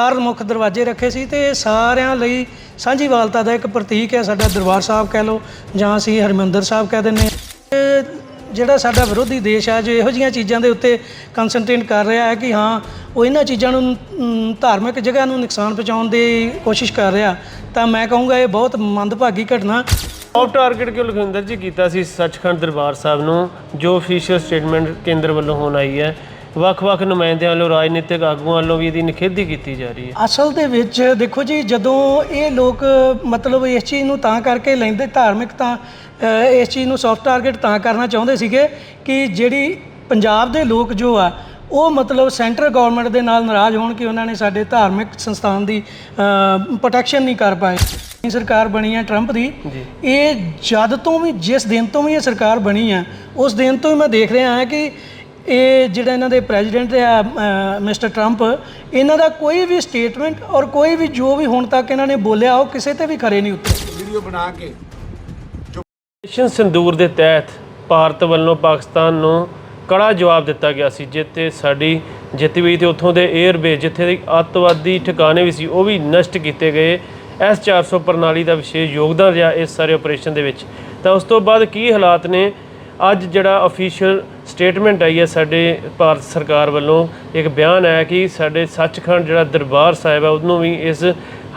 ਚਾਰ ਮੁੱਖ ਦਰਵਾਜ਼ੇ ਰੱਖੇ ਸੀ ਤੇ ਇਹ ਸਾਰਿਆਂ ਲਈ ਸਾਂਝੀਵਾਲਤਾ ਦਾ ਇੱਕ ਪ੍ਰਤੀਕ ਹੈ ਸਾਡਾ ਦਰਬਾਰ ਸਾਹਿਬ ਕਹਿ ਲਓ, ਜਾਂ ਅਸੀਂ ਹਰਮੰਦਰ ਸਾਹਿਬ ਕਹਿ ਦਿੰਦੇ ਹਾਂ। ਜਿਹੜਾ ਸਾਡਾ ਵਿਰੋਧੀ ਦੇਸ਼ ਆ ਜੋ ਇਹੋ ਜਿਹੀਆਂ ਚੀਜ਼ਾਂ ਦੇ ਉੱਤੇ ਕਨਸੈਂਟਰੇਟ ਕਰ ਰਿਹਾ ਹੈ ਕਿ ਹਾਂ, ਉਹ ਇਹਨਾਂ ਚੀਜ਼ਾਂ ਨੂੰ ਧਾਰਮਿਕ ਜਗ੍ਹਾ ਨੂੰ ਨੁਕਸਾਨ ਪਹੁੰਚਾਉਣ ਦੀ ਕੋਸ਼ਿਸ਼ ਕਰ ਰਿਹਾ। ਤਾਂ ਮੈਂ ਕਹੂੰਗਾ ਇਹ ਬਹੁਤ ਮੰਦਭਾਗੀ ਘਟਨਾ। ਆਫ ਟਾਰਗੇਟ ਕਿਉਂ ਲਖਵਿੰਦਰ ਜੀ ਕੀਤਾ ਸੀ ਸੱਚਖੰਡ ਦਰਬਾਰ ਸਾਹਿਬ ਨੂੰ, ਜੋ ਅਫੀਸ਼ੀਅਲ ਸਟੇਟਮੈਂਟ ਕੇਂਦਰ ਵੱਲੋਂ ਹੋਣ ਆਈ ਹੈ? ਵੱਖ-ਵੱਖ ਨੁਮਾਇੰਦਿਆਂ ਵੱਲੋਂ ਰਾਜਨੀਤਿਕ ਆਗੂਆਂ ਵੱਲੋਂ ਵੀ ਇਹਦੀ ਨਿਖੇਧੀ ਕੀਤੀ ਜਾ ਰਹੀ ਹੈ। ਅਸਲ ਦੇ ਵਿੱਚ ਦੇਖੋ ਜੀ ਜਦੋਂ ਇਹ ਲੋਕ ਮਤਲਬ ਇਸ ਚੀਜ਼ ਨੂੰ ਤਾਂ ਕਰਕੇ ਲੈਂਦੇ ਧਾਰਮਿਕ ਤਾਂ ਅ, ਇਸ ਚੀਜ਼ ਨੂੰ ਸੌਫਟ ਟਾਰਗੇਟ ਤਾਂ ਕਰਨਾ ਚਾਹੁੰਦੇ ਸੀਗੇ ਕਿ ਜਿਹੜੀ ਪੰਜਾਬ ਦੇ ਲੋਕ ਜੋ ਆ ਉਹ ਮਤਲਬ ਸੈਂਟਰ ਗਵਰਨਮੈਂਟ ਦੇ ਨਾਲ ਨਾਰਾਜ਼ ਹੋਣ ਕਿ ਉਹਨਾਂ ਨੇ ਸਾਡੇ ਧਾਰਮਿਕ ਸੰਸਥਾਨ ਦੀ ਪ੍ਰੋਟੈਕਸ਼ਨ ਨਹੀਂ ਕਰ ਪਾਏ। ਇਹ ਸਰਕਾਰ ਬਣੀ ਹੈ ਟਰੰਪ ਦੀ। ਇਹ ਜਦ ਤੋਂ ਵੀ ਜਿਸ ਦਿਨ ਤੋਂ ਵੀ ਇਹ ਸਰਕਾਰ ਬਣੀ ਹੈ ਉਸ ਦਿਨ ਤੋਂ ਹੀ ਮੈਂ ਦੇਖ ਰਿਹਾ ਹਾਂ ਕਿ ਇਹ ਜਿਹੜਾ ਇਹਨਾਂ ਦੇ ਪ੍ਰੈਜ਼ੀਡੈਂਟ ਆ ਮਿਸਟਰ ਟਰੰਪ ਇਹਨਾਂ ਦਾ ਕੋਈ ਵੀ ਸਟੇਟਮੈਂਟ ਔਰ ਕੋਈ ਵੀ ਜੋ ਵੀ ਹੁਣ ਤੱਕ ਇਹਨਾਂ ਨੇ ਬੋਲਿਆ ਉਹ ਕਿਸੇ ਤੇ ਵੀ ਖਰੇ ਨਹੀਂ ਉਤਰੇ। ਵੀਡੀਓ ਬਣਾ ਕੇ ਆਪਰੇਸ਼ਨ ਸਿੰਦੂਰ ਦੇ ਤਹਿਤ ਭਾਰਤ ਵੱਲੋਂ ਪਾਕਿਸਤਾਨ ਨੂੰ ਕੜਾ ਜਵਾਬ ਦਿੱਤਾ ਗਿਆ ਸੀ ਜਿੱਥੇ ਸਾਡੀ ਜਿੱਤ ਵੀ ਤੇ ਉੱਥੋਂ ਦੇ 에ਅਰਬੇਸ ਜਿੱਥੇ ਦੇ ਅੱਤਵਾਦੀ ਠਿਕਾਣੇ ਵੀ ਸੀ ਉਹ ਵੀ ਨਸ਼ਟ ਕੀਤੇ ਗਏ। ਐਸ 400 ਪ੍ਰਣਾਲੀ ਦਾ ਵਿਸ਼ੇਸ਼ ਯੋਗਦਾਨ ਰਿਹਾ ਇਸ ਸਾਰੇ ਆਪਰੇਸ਼ਨ ਦੇ ਵਿੱਚ। ਤਾਂ ਉਸ ਤੋਂ ਬਾਅਦ ਕੀ ਹਾਲਾਤ ਨੇ? ਅੱਜ ਜਿਹੜਾ ਅਫੀਸ਼ੀਅਲ ਸਟੇਟਮੈਂਟ ਆਈ ਹੈ ਸਾਡੇ ਭਾਰਤ ਸਰਕਾਰ ਵੱਲੋਂ। ਇੱਕ ਬਿਆਨ ਆਇਆ ਕਿ ਸਾਡੇ ਸੱਚਖੰਡ ਜਿਹੜਾ ਦਰਬਾਰ ਸਾਹਿਬ ਹੈ ਉਹਨੂੰ ਵੀ ਇਸ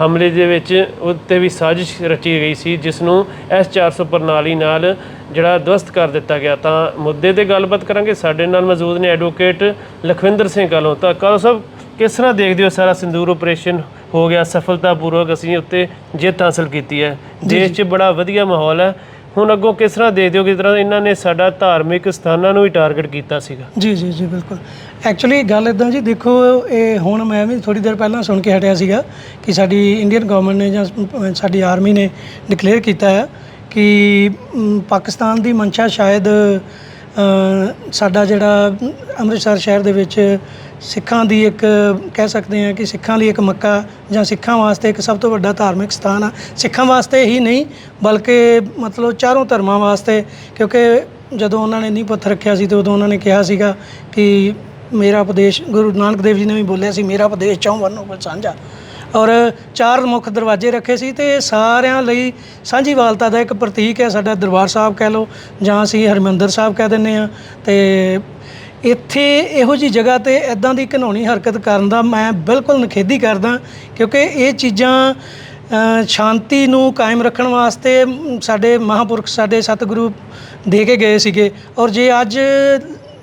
ਹਮਲੇ ਦੇ ਵਿੱਚ ਉੱਤੇ ਵੀ ਸਾਜ਼ਿਸ਼ ਰਚੀ ਗਈ ਸੀ ਜਿਸ ਨੂੰ ਐਸ 400 ਪ੍ਰਣਾਲੀ ਨਾਲ ਜਿਹੜਾ ਦਵਸਤ ਕਰ ਦਿੱਤਾ ਗਿਆ। ਤਾਂ ਮੁੱਦੇ ਤੇ ਗੱਲਬਾਤ ਕਰਾਂਗੇ। ਸਾਡੇ ਨਾਲ ਮੌਜੂਦ ਨੇ ਐਡਵੋਕੇਟ ਲਖਵਿੰਦਰ ਸਿੰਘ ਕਾਲੋਂ ਤਾਂ ਕਾਲੋ ਸਾਹਿਬ ਕਿਸ ਤਰ੍ਹਾਂ ਦੇਖਦੇ ਹੋ ਸਾਰਾ ਸਿੰਦੂਰ ਆਪਰੇਸ਼ਨ ਹੋ ਗਿਆ? ਸਫਲਤਾਪੂਰਵਕ ਅਸੀਂ ਉੱਤੇ ਜਿੱਤ ਹਾਸਲ ਕੀਤੀ ਹੈ। ਦੇਸ਼ 'ਚ ਬੜਾ ਵਧੀਆ ਮਾਹੌਲ ਹੈ। ਹੁਣ ਅੱਗੋਂ ਕਿਸ ਤਰ੍ਹਾਂ ਦੇਖਦੇ ਹੋ ਕਿਸ ਤਰ੍ਹਾਂ ਇਹਨਾਂ ਨੇ ਸਾਡਾ ਧਾਰਮਿਕ ਸਥਾਨਾਂ ਨੂੰ ਵੀ ਟਾਰਗੇਟ ਕੀਤਾ ਸੀਗਾ? ਜੀ ਜੀ ਜੀ, ਬਿਲਕੁਲ। ਐਕਚੁਅਲੀ ਗੱਲ ਇਦਾਂ ਜੀ, ਦੇਖੋ, ਇਹ ਹੁਣ ਮੈਂ ਵੀ ਥੋੜੀ ਦੇਰ ਪਹਿਲਾਂ ਸੁਣ ਕੇ ਹਟਿਆ ਸੀਗਾ ਕਿ ਸਾਡੀ ਇੰਡੀਅਨ ਗਵਰਨਮੈਂਟ ਨੇ ਜਾਂ ਸਾਡੀ ਆਰਮੀ ਨੇ ਡਿਕਲੇਅਰ ਕੀਤਾ ਹੈ ਕਿ ਪਾਕਿਸਤਾਨ ਦੀ ਮਨਸ਼ਾ ਸ਼ਾਇਦ ਸਾਡਾ ਜਿਹੜਾ ਅੰਮ੍ਰਿਤਸਰ ਸ਼ਹਿਰ ਦੇ ਵਿੱਚ ਸਿੱਖਾਂ ਦੀ ਇੱਕ, ਕਹਿ ਸਕਦੇ ਹਾਂ ਕਿ ਸਿੱਖਾਂ ਲਈ ਇੱਕ ਮੱਕਾ ਜਾਂ ਸਿੱਖਾਂ ਵਾਸਤੇ ਇੱਕ ਸਭ ਤੋਂ ਵੱਡਾ ਧਾਰਮਿਕ ਸਥਾਨ ਆ। ਸਿੱਖਾਂ ਵਾਸਤੇ ਹੀ ਨਹੀਂ, ਬਲਕਿ ਮਤਲਬ ਚਾਰੋਂ ਧਰਮਾਂ ਵਾਸਤੇ, ਕਿਉਂਕਿ ਜਦੋਂ ਉਹਨਾਂ ਨੇ ਨੀਂਹ ਪੱਥਰ ਰੱਖਿਆ ਸੀ ਤੇ ਉਦੋਂ ਉਹਨਾਂ ਨੇ ਕਿਹਾ ਸੀਗਾ ਕਿ ਮੇਰਾ ਉਪਦੇਸ਼, ਗੁਰੂ ਨਾਨਕ ਦੇਵ ਜੀ ਨੇ ਵੀ ਬੋਲਿਆ ਸੀ, ਮੇਰਾ ਉਪਦੇਸ਼ ਚੌਂ ਵਰਨੋਂ ਕੋਲ ਸਾਂਝਾ। ਔਰ ਚਾਰ ਮੁੱਖ ਦਰਵਾਜ਼ੇ ਰੱਖੇ ਸੀ ਤੇ ਇਹ ਸਾਰਿਆਂ ਲਈ ਸਾਂਝੀਵਾਲਤਾ ਦਾ ਇੱਕ ਪ੍ਰਤੀਕ ਹੈ ਸਾਡਾ ਦਰਬਾਰ ਸਾਹਿਬ ਕਹਿ ਲਓ, ਜਾਂ ਅਸੀਂ ਹਰਮੰਦਰ ਸਾਹਿਬ ਕਹਿ ਦਿੰਦੇ ਆ ਤੇ ਇੱਥੇ ਇਹੋ ਜੀ ਜਗ੍ਹਾ ਤੇ ਇਦਾਂ ਦੀ ਘਿਨਾਉਣੀ ਹਰਕਤ ਕਰਨ ਦਾ ਮੈਂ ਬਿਲਕੁਲ ਨਿਖੇਧੀ ਕਰਦਾ, ਕਿਉਂਕਿ ਇਹ ਚੀਜ਼ਾਂ ਸ਼ਾਂਤੀ ਨੂੰ ਕਾਇਮ ਰੱਖਣ ਵਾਸਤੇ ਸਾਡੇ ਮਹਾਪੁਰਖ, ਸਾਡੇ ਸਤਿਗੁਰੂ ਦੇ ਕੇ ਗਏ ਸੀਗੇ। ਔਰ ਜੇ ਅੱਜ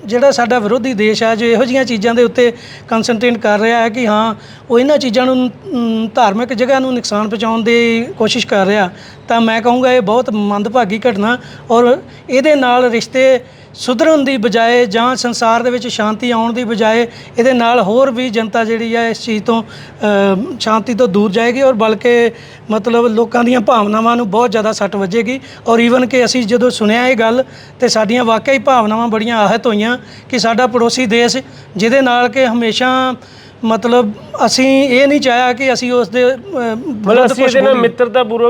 ਜਿਹੜਾ ਸਾਡਾ ਵਿਰੋਧੀ ਦੇਸ਼ ਹੈ ਜੋ ਇਹੋ ਜਿਹੀਆਂ ਚੀਜ਼ਾਂ ਦੇ ਉੱਤੇ ਕਨਸੈਂਟਰੇਟ ਕਰ ਰਿਹਾ ਹੈ ਕਿ ਹਾਂ ਉਹ ਇਹਨਾਂ ਚੀਜ਼ਾਂ ਨੂੰ ਅਮ, ਧਾਰਮਿਕ ਜਗ੍ਹਾ ਨੂੰ ਨੁਕਸਾਨ ਪਹੁੰਚਾਉਣ ਦੀ ਕੋਸ਼ਿਸ਼ ਕਰ ਰਿਹਾ ਤਾਂ ਮੈਂ ਕਹੂੰਗਾ ਇਹ ਬਹੁਤ ਮੰਦਭਾਗੀ ਘਟਨਾ ਔਰ ਇਹਦੇ ਨਾਲ ਰਿਸ਼ਤੇ ਸੁਧਰਨ ਦੀ ਬਜਾਏ ਜਾਂ ਸੰਸਾਰ ਦੇ ਵਿੱਚ ਸ਼ਾਂਤੀ ਆਉਣ ਦੀ ਬਜਾਏ ਇਹਦੇ ਨਾਲ ਹੋਰ ਵੀ ਜਨਤਾ ਜਿਹੜੀ ਹੈ ਇਸ ਚੀਜ਼ ਤੋਂ ਅ, ਸ਼ਾਂਤੀ ਤੋਂ ਦੂਰ ਜਾਏਗੀ ਔਰ ਬਲਕਿ ਮਤਲਬ ਲੋਕਾਂ ਦੀਆਂ ਭਾਵਨਾਵਾਂ ਨੂੰ ਬਹੁਤ ਜ਼ਿਆਦਾ ਸੱਟ ਵੱਜੇਗੀ ਔਰ ਈਵਨ ਕਿ ਅਸੀਂ ਜਦੋਂ ਸੁਣਿਆ ਇਹ ਗੱਲ ਤੇ ਸਾਡੀਆਂ ਵਾਕਈ ਭਾਵਨਾਵਾਂ ਬੜੀਆਂ ਆਹਤ ਹੋਈਆਂ ਕਿ ਸਾਡਾ ਪੜੋਸੀ ਦੇਸ਼ ਜਿਹਦੇ ਨਾਲ ਕਿ ਹਮੇਸ਼ਾ ਮਤਲਬ ਅਸੀਂ ਇਹ ਨਹੀਂ ਚਾਹਿਆ ਕਿ ਅਸੀਂ ਉਸ ਦੇ ਮਤਲਬ ਅਸੀਂ ਇਹਦੇ ਨਾਲ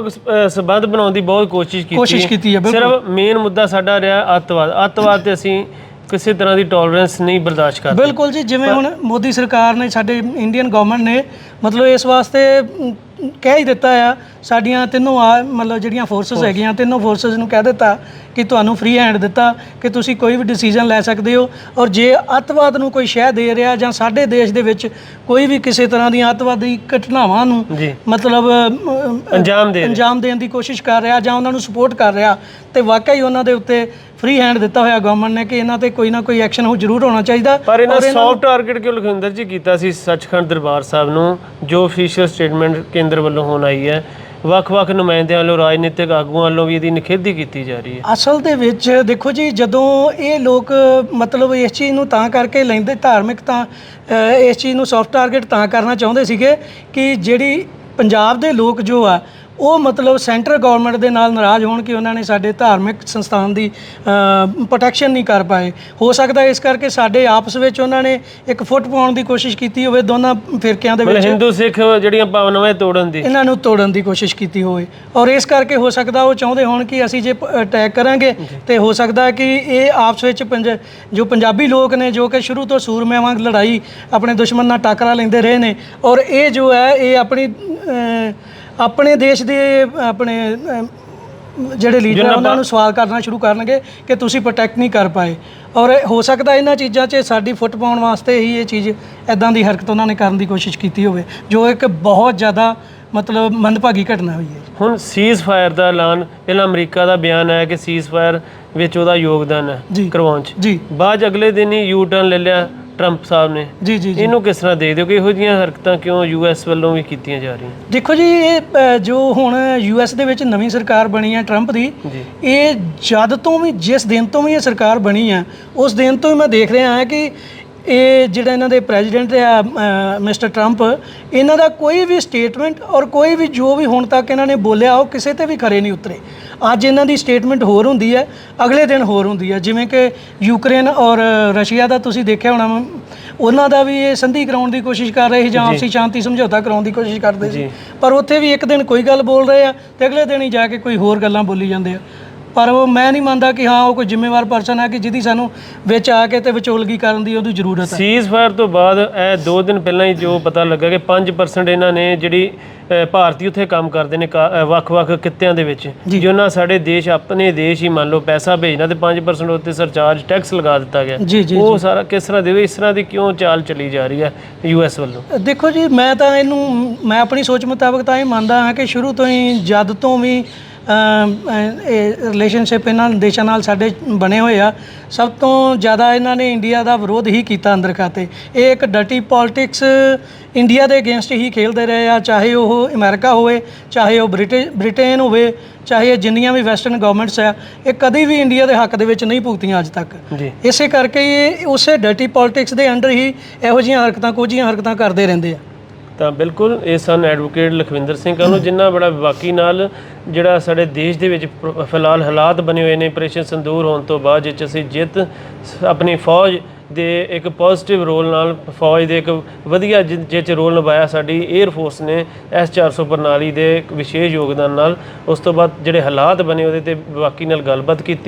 ਸ- ਅ, ਸੰਬੰਧ ਬਣਾਉਣ ਦੀ ਬਹੁਤ ਕੋਸ਼ਿਸ਼ ਕੀਤੀ। ਕੋਸ਼ਿਸ਼ ਕੀਤੀ ਹੈ। ਸਿਰਫ ਮੇਨ ਮੁੱਦਾ ਸਾਡਾ ਰਿਹਾ ਅੱਤਵਾਦ। ਅੱਤਵਾਦ ਤੇ ਅਸੀਂ ਕਿਸੇ ਤਰ੍ਹਾਂ ਦੀ ਟੋਲਰੈਂਸ ਨਹੀਂ ਬਰਦਾਸ਼ਤ ਕਰਦੇ। ਬਿਲਕੁਲ ਜੀ ਜਿਵੇਂ ਹੁਣ ਮੋਦੀ ਸਰਕਾਰ ਨੇ ਸਾਡੇ ਇੰਡੀਅਨ ਗਵਰਨਮੈਂਟ ਨੇ ਮਤਲਬ ਇਸ ਵਾਸਤੇ ਕਹਿ ਹੀ ਦਿੱਤਾ ਆ ਸਾਡੀਆਂ ਤਿੰਨੋਂ ਆ ਮਤਲਬ ਜਿਹੜੀਆਂ ਫੋਰਸਸ ਹੈਗੀਆਂ ਤਿੰਨੋਂ ਫੋਰਸਸ ਨੂੰ ਕਹਿ ਦਿੱਤਾ ਕਿ ਤੁਹਾਨੂੰ ਫ੍ਰੀ ਹੈਂਡ ਦਿੱਤਾ ਕਿ ਤੁਸੀਂ ਕੋਈ ਵੀ ਡਿਸੀਜਨ ਲੈ ਸਕਦੇ ਹੋ ਔਰ ਜੇ ਅੱਤਵਾਦ ਨੂੰ ਕੋਈ ਸ਼ਹਿ ਦੇ ਰਿਹਾ ਜਾਂ ਸਾਡੇ ਦੇਸ਼ ਦੇ ਵਿੱਚ ਕੋਈ ਵੀ ਕਿਸੇ ਤਰ੍ਹਾਂ ਦੀਆਂ ਅੱਤਵਾਦੀ ਘਟਨਾਵਾਂ ਨੂੰ ਜੀ ਮਤਲਬ ਅਮ, ਅੰਜਾਮ ਦੇ ਰਹੇ। ਅੰਜਾਮ ਦੇਣ ਦੀ ਕੋਸ਼ਿਸ਼ ਕਰ ਰਿਹਾ ਜਾਂ ਉਹਨਾਂ ਨੂੰ ਸਪੋਰਟ ਕਰ ਰਿਹਾ ਤੇ ਵਾਕਈ ਉਹਨਾਂ ਦੇ ਉੱਤੇ ਫ੍ਰੀ ਹੈਂਡ ਦਿੱਤਾ ਹੋਇਆ ਗਵਰਨਮੈਂਟ ਨੇ ਕਿ ਇਹਨਾਂ ਤੇ ਕੋਈ ਨਾ ਕੋਈ ਐਕਸ਼ਨ ਹੋ ਜ਼ਰੂਰ ਹੋਣਾ ਚਾਹੀਦਾ ਪਰ ਇਹਨਾਂ ਔਰ ਇਹਨਾਂ ਸੌਫਟ ਟਾਰਗੇਟ ਕਿਉਂ ਲਖਵਿੰਦਰ ਜੀ ਕੀਤਾ ਸੀ ਸੱਚਖੰਡ ਦਰਬਾਰ ਸਾਹਿਬ ਨੂੰ ਜੋ ਅਫੀਸ਼ੀਅਲ ਸਟੇਟਮੈਂਟ ਕੇਂਦਰ ਵੱਲੋਂ ਹੋਣ ਆਈ ਹੈ। ਵੱਖ-ਵੱਖ ਨੁਮਾਇੰਦਿਆਂ ਵੱਲੋਂ, ਰਾਜਨੀਤਿਕ ਆਗੂਆਂ ਵੱਲੋਂ ਵੀ ਇਹਦੀ ਨਿਖੇਧੀ ਕੀਤੀ ਜਾ ਰਹੀ ਹੈ। ਅਸਲ ਦੇ ਵਿੱਚ ਦੇਖੋ ਜੀ, ਜਦੋਂ ਇਹ ਲੋਕ ਮਤਲਬ ਇਸ ਚੀਜ਼ ਨੂੰ ਤਾਂ ਕਰਕੇ ਲੈਂਦੇ ਧਾਰਮਿਕ ਤਾਂ ਇਸ ਚੀਜ਼ ਨੂੰ ਸੌਫਟ ਟਾਰਗੇਟ ਤਾਂ ਕਰਨਾ ਚਾਹੁੰਦੇ ਸੀਗੇ ਕਿ ਜਿਹੜੀ ਪੰਜਾਬ ਦੇ ਲੋਕ ਜੋ ਆ ਉਹ ਮਤਲਬ ਸੈਂਟਰ ਗਵਰਨਮੈਂਟ ਦੇ ਨਾਲ ਨਾਰਾਜ਼ ਹੋਣ ਕਿ ਉਹਨਾਂ ਨੇ ਸਾਡੇ ਧਾਰਮਿਕ ਸੰਸਥਾਨ ਦੀ ਪ੍ਰੋਟੈਕਸ਼ਨ ਨਹੀਂ ਕਰ ਪਾਏ। ਹੋ ਸਕਦਾ ਇਸ ਕਰਕੇ ਸਾਡੇ ਆਪਸ ਵਿੱਚ ਉਹਨਾਂ ਨੇ ਇੱਕ ਫੁੱਟ ਪਾਉਣ ਦੀ ਕੋਸ਼ਿਸ਼ ਕੀਤੀ ਹੋਵੇ ਦੋਨਾਂ ਫਿਰਕਿਆਂ ਦੇ ਵਿੱਚ। ਹਿੰਦੂ ਸਿੱਖ ਜਿਹੜੀਆਂ ਭਾਵਨਾਵਾਂ ਤੋੜਨ ਦੀ। ਇਹਨਾਂ ਨੂੰ ਤੋੜਨ ਦੀ ਕੋਸ਼ਿਸ਼ ਕੀਤੀ ਹੋਵੇ। ਔਰ ਇਸ ਕਰਕੇ ਹੋ ਸਕਦਾ ਉਹ ਚਾਹੁੰਦੇ ਹੋਣ ਕਿ ਅਸੀਂ ਜੇ ਅਟੈਕ ਕਰਾਂਗੇ ਤੇ ਹੋ ਸਕਦਾ ਕਿ ਇਹ ਆਪਸ ਵਿੱਚ ਜੋ ਪੰਜਾਬੀ ਲੋਕ ਨੇ ਜੋ ਕਿ ਸ਼ੁਰੂ ਤੋਂ ਸੂਰਮਿਆਂ ਵਾਂਗ ਲੜਾਈ ਆਪਣੇ ਦੁਸ਼ਮਣ ਨਾਲ ਟਾਕਰਾ ਲੈਂਦੇ ਰਹੇ ਨੇ ਔਰ ਇਹ ਜੋ ਹੈ ਇਹ ਆਪਣੀ ਆਪਣੇ ਦੇਸ਼ ਦੇ ਆਪਣੇ ਜਿਹੜੇ ਲੀਡਰ ਆ ਉਹਨਾਂ ਨੂੰ ਸਵਾਲ ਕਰਨਾ ਸ਼ੁਰੂ ਕਰਨਗੇ ਕਿ ਤੁਸੀਂ ਪ੍ਰੋਟੈਕਟ ਨਹੀਂ ਕਰ ਪਾਏ। ਔਰ ਹੋ ਸਕਦਾ ਇਹਨਾਂ ਚੀਜ਼ਾਂ 'ਚ ਸਾਡੀ ਫੁੱਟ ਪਾਉਣ ਵਾਸਤੇ ਹੀ ਇਹ ਚੀਜ਼ ਐਦਾਂ ਦੀ ਹਰਕਤ ਉਹਨਾਂ ਨੇ ਕਰਨ ਦੀ ਕੋਸ਼ਿਸ਼ ਕੀਤੀ ਹੋਵੇ ਜੋ ਇੱਕ ਬਹੁਤ ਜ਼ਿਆਦਾ ਮਤਲਬ ਮੰਦਭਾਗੀ ਘਟਨਾ ਹੋਈ ਹੈ। ਹੁਣ ਸੀਜ਼ ਫਾਇਰ ਦਾ ਐਲਾਨ ਪਹਿਲਾਂ ਅਮਰੀਕਾ ਦਾ ਬਿਆਨ ਆਇਆ ਕਿ ਸੀਜ਼ ਫਾਇਰ ਵਿੱਚ ਉਹਦਾ ਯੋਗਦਾਨ ਹੈ ਜੀ। ਕਰਵਾਉਣ 'ਚ। ਜੀ। ਬਾਅਦ 'ਚ ਅਗਲੇ ਦਿਨ ਹੀ ਯੂ ਟਰਨ ਲੈ ਲਿਆ। ਟਰੰਪ ਸਾਹਿਬ ਨੇ। ਜੀ ਜੀ ਜੀ। ਇਹਨੂੰ ਕਿਸ ਤਰ੍ਹਾਂ ਦੇਖਦੇ ਹੋ ਕਿ ਇਹੋ ਜਿਹੀਆਂ ਹਰਕਤਾਂ ਕਿਉਂ ਯੂਐਸ ਵੱਲੋਂ ਵੀ ਕੀਤੀਆਂ ਜਾ ਰਹੀਆਂ? ਦੇਖੋ ਜੀ ਇਹ ਅ, ਜੋ ਹੁਣ ਯੂਐਸ ਦੇ ਵਿੱਚ ਨਵੀਂ ਸਰਕਾਰ ਬਣੀ ਹੈ ਟਰੰਪ ਦੀ ਜੀ। ਇਹ ਜਦ ਤੋਂ ਵੀ ਜਿਸ ਦਿਨ ਤੋਂ ਵੀ ਇਹ ਸਰਕਾਰ ਬਣੀ ਹੈ ਉਸ ਦਿਨ ਤੋਂ ਹੀ ਮੈਂ ਦੇਖ ਰਿਹਾ ਹਾਂ ਕਿ ਇਹ ਜਿਹੜਾ ਇਹਨਾਂ ਦੇ ਪ੍ਰੈਜ਼ੀਡੈਂਟ ਆ ਮਿਸਟਰ ਟਰੰਪ ਇਹਨਾਂ ਦਾ ਕੋਈ ਵੀ ਸਟੇਟਮੈਂਟ ਔਰ ਕੋਈ ਵੀ ਜੋ ਵੀ ਹੁਣ ਤੱਕ ਇਹਨਾਂ ਨੇ ਬੋਲਿਆ ਉਹ ਕਿਸੇ ਤੇ ਵੀ ਖਰੇ ਨਹੀਂ ਉਤਰੇ। ਅੱਜ ਇਹਨਾਂ ਦੀ ਸਟੇਟਮੈਂਟ ਹੋਰ ਹੁੰਦੀ ਹੈ ਅਗਲੇ ਦਿਨ ਹੋਰ ਹੁੰਦੀ ਹੈ। ਜਿਵੇਂ ਕਿ ਯੂਕਰੇਨ ਔਰ ਰਸ਼ੀਆ ਦਾ ਤੁਸੀਂ ਦੇਖਿਆ ਹੋਣਾ ਉਹਨਾਂ ਦਾ ਵੀ ਇਹ ਸੰਧੀ ਕਰਾਉਣ ਦੀ ਕੋਸ਼ਿਸ਼ ਕਰ ਰਹੇ ਸੀ ਜਾਂ ਆਪਸੀ ਸ਼ਾਂਤੀ ਸਮਝੌਤਾ ਕਰਾਉਣ ਦੀ ਕੋਸ਼ਿਸ਼ ਕਰਦੇ ਸੀ। ਪਰ ਉੱਥੇ ਵੀ ਇੱਕ ਦਿਨ ਕੋਈ ਗੱਲ ਬੋਲ ਰਹੇ ਆ ਤੇ ਅਗਲੇ ਦਿਨ ਹੀ ਜਾ ਕੇ ਕੋਈ ਹੋਰ ਗੱਲਾਂ ਬੋਲੀ ਜਾਂਦੇ ਆ। ਪਰ ਉਹ ਮੈਂ ਨਹੀਂ ਮੰਨਦਾ ਕਿ ਹਾਂ ਉਹ ਕੋਈ ਜ਼ਿੰਮੇਵਾਰ ਪਰਸਨ ਹੈ ਕਿ ਜਿਹਦੀ ਸਾਨੂੰ ਵਿੱਚ ਆ ਕੇ ਤੇ ਵਿਚੋਲਗੀ ਕਰਨ ਦੀ ਉਹਦੀ ਜ਼ਰੂਰਤ ਹੈ। ਸੀਜ਼ ਫਾਇਰ ਤੋਂ ਬਾਅਦ ਇਹ ਦੋ ਦਿਨ ਪਹਿਲਾਂ ਹੀ ਜੋ ਪਤਾ ਲੱਗਾ ਕਿ 5% ਇਹਨਾਂ ਨੇ ਜਿਹੜੀ ਅ, ਭਾਰਤੀ ਉੱਥੇ ਕੰਮ ਕਰਦੇ ਨੇ ਕਾ- ਅ, ਵੱਖ-ਵੱਖ ਕਿੱਤਿਆਂ ਦੇ ਵਿੱਚ ਜੀ। ਸਾਡੇ ਦੇਸ਼ ਆਪਣੇ ਦੇਸ਼ ਹੀ ਮੰਨ ਲਓ ਪੈਸਾ ਭੇਜਣਾ ਤੇ 5% ਉੱਤੇ ਸਰਚਾਰਜ ਟੈਕਸ ਲਗਾ ਦਿੱਤਾ ਗਿਆ। ਜੀ ਜੀ ਉਹ ਸਾਰਾ ਕਿਸ ਤਰ੍ਹਾਂ ਦੇ ਇਸ ਤਰ੍ਹਾਂ ਦੀ ਕਿਉਂ ਚਾਲ ਚੱਲੀ ਜਾ ਰਹੀ ਹੈ ਯੂਐਸ ਵੱਲੋਂ? ਦੇਖੋ ਜੀ ਮੈਂ ਤਾਂ ਇਹਨੂੰ ਮੈਂ ਆਪਣੀ ਸੋਚ ਮੁਤਾਬਕ ਤਾਂ ਇਹ ਮੰਨਦਾ ਹਾਂ ਕਿ ਸ਼ੁਰੂ ਤੋਂ ਹੀ ਜਦ ਤੋਂ ਵੀ ਰਿਲੇਸ਼ਨਸ਼ਿਪ ਇਹਨਾਂ ਦੇਸ਼ਾਂ ਨਾਲ ਸਾਡੇ ਬਣੇ ਹੋਏ ਆ। ਸਭ ਤੋਂ ਜ਼ਿਆਦਾ ਇਹਨਾਂ ਨੇ ਇੰਡੀਆ ਦਾ ਵਿਰੋਧ ਹੀ ਕੀਤਾ ਅੰਦਰ ਖਾਤੇ। ਇਹ ਇੱਕ ਡਟੀ ਪੋਲਿਟਿਕਸ ਇੰਡੀਆ ਦੇ ਅਗੇਂਸਟ ਹੀ ਖੇਲਦੇ ਰਹੇ ਆ ਚਾਹੇ ਉਹ ਅਮਰੀਕਾ ਹੋਵੇ ਚਾਹੇ ਉਹ ਬ੍ਰਿਟੇ ਬ੍ਰਿਟੇਨ ਹੋਵੇ ਚਾਹੇ ਜਿੰਨੀਆਂ ਵੀ ਵੈਸਟਰਨ ਗਵਰਨਮੈਂਟਸ ਆ ਇਹ ਕਦੀ ਵੀ ਇੰਡੀਆ ਦੇ ਹੱਕ ਦੇ ਵਿੱਚ ਨਹੀਂ ਭੁਗਤੀਆਂ ਅੱਜ ਤੱਕ। ਇਸੇ ਕਰਕੇ ਇਹ ਉਸੇ ਡਟੀ ਪੋਲਿਟਿਕਸ ਦੇ ਅੰਡਰ ਹੀ ਇਹੋ ਜਿਹੀਆਂ ਹਰਕਤਾਂ ਕੋਝੀਆਂ ਹਰਕਤਾਂ ਕਰਦੇ ਰਹਿੰਦੇ ਆ। ਤਾਂ ਬਿਲਕੁਲ ਇਹ ਸਨ ਐਡਵੋਕੇਟ ਲਖਵਿੰਦਰ ਸਿੰਘ ਕਾਨੂੰ ਜਿਨ੍ਹਾਂ ਬੜਾ ਬਾਕੀ ਨਾਲ ਜਿਹੜਾ ਸਾਡੇ ਦੇਸ਼ ਦੇ ਵਿੱਚ ਫਿਲਹਾਲ ਹਾਲਾਤ ਬਣੇ ਹੋਏ ਨੇ ਆਪਰੇਸ਼ਨ ਸੰਦੂਰ ਹੋਣ ਤੋਂ ਬਾਅਦ ਜਿਸ 'ਚ ਅਸੀਂ ਜਿੱਤ ਆਪਣੀ ਫੌਜ ਦੇ ਇੱਕ ਪੋਜ਼ਿਟਿਵ ਰੋਲ ਨਾਲ ਫੌਜ ਦੇ ਇੱਕ ਵਧੀਆ ਜਿ- ਜਿਹ 'ਚ ਰੋਲ ਨਿਭਾਇਆ ਸਾਡੀ 에ਅਰ ਫੋਰਸ ਨੇ ਐਸ 400 ਪ੍ਰਣਾਲੀ ਦੇ ਵਿਸ਼ੇਸ਼ ਯੋਗਦਾਨ ਨਾਲ। ਉਸ ਤੋਂ ਬਾਅਦ ਜਿਹੜੇ ਹਾਲਾਤ ਬਣੇ ਉਹਦੇ ਤੇ ਬਾਕੀ ਨਾਲ ਗੱਲਬਾਤ ਕੀਤੀ।